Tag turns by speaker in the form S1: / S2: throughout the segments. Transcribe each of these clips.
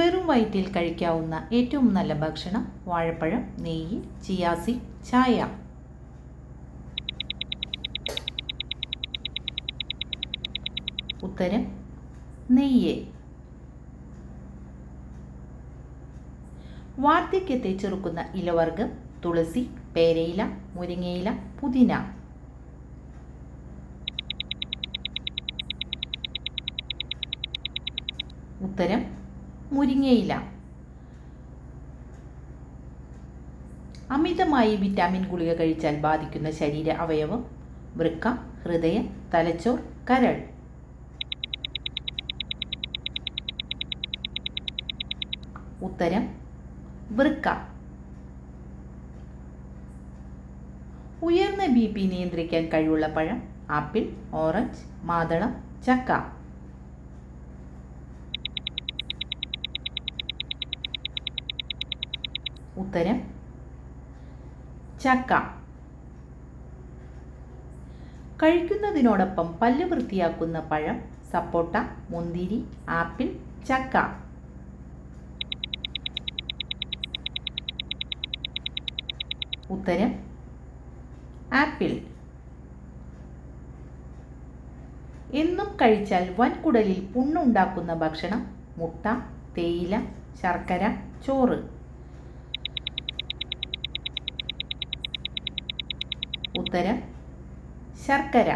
S1: വെറും വയറ്റിൽ കഴിക്കാവുന്ന ഏറ്റവും നല്ല ഭക്ഷണം വാഴപ്പഴം നെയ്യ് ചിയാസി ചായ. ഉത്തരം നെയ്യ്. വാർദ്ധക്യത്തെ ചെറുക്കുന്ന ഇലവർഗം തുളസി പേരയില മുരിങ്ങയില പുതിന. ഉത്തരം മുരിങ്ങയില. അമിതമായി വിറ്റാമിൻ ഗുളിക കഴിച്ചാൽ ബാധിക്കുന്ന ശരീര അവയവം വൃക്ക ഹൃദയം തലച്ചോർ കരൾ. ഉത്തരം വൃക്ക. ഉയർന്ന ബി പി നിയന്ത്രിക്കാൻ കഴിവുള്ള പഴം ആപ്പിൾ ഓറഞ്ച് മാതളം ചക്ക. ഉത്തരം ചക്ക. കഴിക്കുന്നതിനോടൊപ്പം പല്ല് വൃത്തിയാക്കുന്ന പഴം സപ്പോട്ട മുന്തിരി ആപ്പിൾ ചക്ക. ഉത്തരം ആപ്പിൾ. എന്നും കഴിച്ചാൽ വൻകുടലിൽ പുണ്ണുണ്ടാക്കുന്ന ഭക്ഷണം മുട്ട തേയില ശർക്കര ചോറ്. ഉത്തരം ശർക്കര.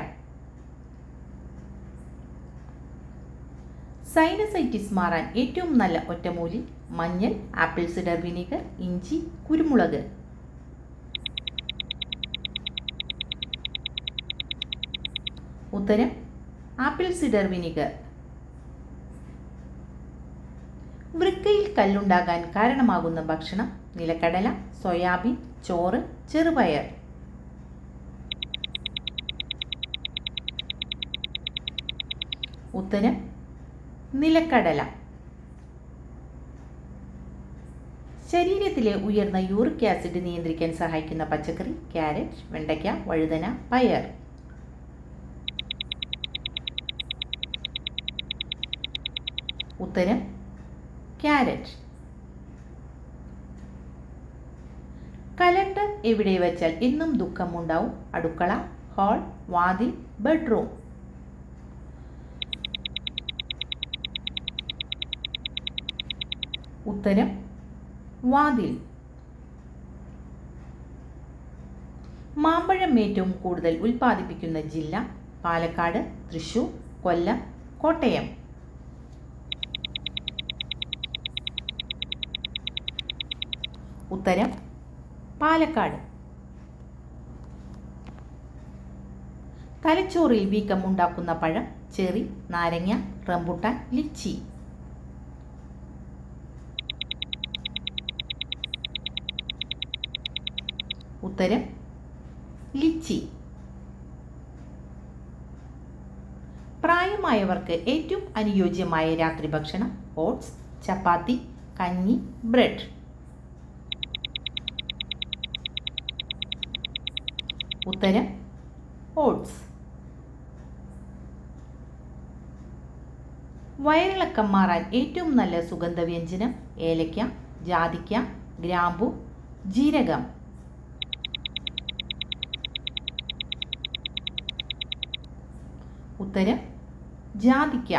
S1: സൈനസൈറ്റിസ് മാറാൻ ഏറ്റവും നല്ല ഒറ്റമൂലി മഞ്ഞൾ ആപ്പിൾ സിഡർ വിനീഗർ ഇഞ്ചി കുരുമുളക്. ഉത്തരം ആപ്പിൾ സിഡർ വിനീഗർ. വൃക്കയിൽ കല്ലുണ്ടാകാൻ കാരണമാകുന്ന ഭക്ഷണം നിലക്കടല സോയാബീൻ ചോറ് ചെറുപയർ. ഉത്തരം നിലക്കടല. ശരീരത്തിലെ ഉയർന്ന യൂറിക് ആസിഡ് നിയന്ത്രിക്കാൻ സഹായിക്കുന്ന പച്ചക്കറി ക്യാരറ്റ് വെണ്ടയ്ക്ക വഴുതന പയർ. ഉത്തരം ക്യാരറ്റ്. കലണ്ടർ എവിടെ വെച്ചാൽ എന്നും ദുഃഖമുണ്ടാവും. അടുക്കള ഹാൾ വാതിൽ ബെഡ്റൂം. ഉത്തരം വാതിൽ. മാമ്പഴം ഏറ്റവും കൂടുതൽ ഉൽപ്പാദിപ്പിക്കുന്ന ജില്ല പാലക്കാട് തൃശൂർ കൊല്ലം കോട്ടയം. ഉത്തരം പാലക്കാട്. തലച്ചോറിൽ വീക്കം ഉണ്ടാക്കുന്ന പഴം ചെറി നാരങ്ങ റംബുട്ടാൻ ലിച്ചി. ഉത്തരം ലിച്ചി. പ്രായമായവർക്ക് ഏറ്റവും അനുയോജ്യമായ രാത്രി ഭക്ഷണം ഓട്സ് ചപ്പാത്തി കഞ്ഞി ബ്രെഡ്. ഉത്തരം ഓട്സ്. വയറിളക്കം മാറാൻ ഏറ്റവും നല്ല സുഗന്ധവ്യഞ്ജനം ഏലയ്ക്ക ജാതിക്ക ഗ്രാമ്പു ജീരകം. ഉത്തരം ജാതിക്ക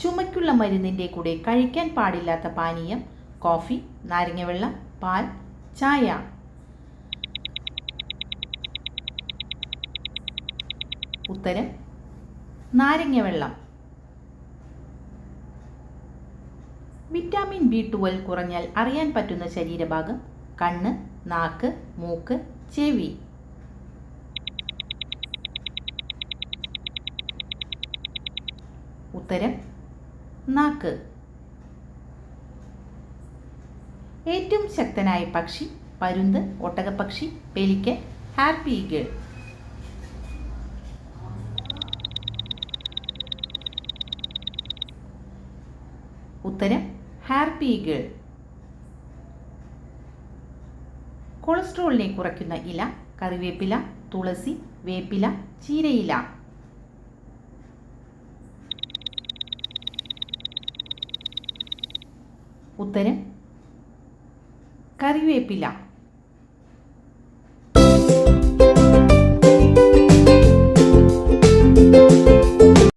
S1: ചുമയ്ക്കുള്ള മരുന്നിന്റെ കൂടെ കഴിക്കാൻ പാടില്ലാത്ത പാനീയം കോഫി നാരങ്ങവെള്ളം പാൽ ചായ. ഉത്തരം നാരങ്ങവെള്ളം വിറ്റാമിൻ ബി ട്വൽവ് കുറഞ്ഞാൽ അറിയാൻ പറ്റുന്ന ശരീരഭാഗം കണ്ണ് നാക്ക് മൂക്ക് ചെവി. ഉത്തരം നാക്ക്. ഏറ്റവും ശക്തനായ പക്ഷി പരുന്ത് ഒട്ടകപ്പക്ഷി പെലിക്കൻ ഹാപ്പി ഈഗിൾ. ഉത്തരം ഹാപ്പി ഈഗിൾ. കൊളസ്ട്രോളിനെ കുറയ്ക്കുന്ന ഇല കറിവേപ്പില തുളസി വേപ്പില ചീരയില. ഉത്തരം കറിവേപ്പില.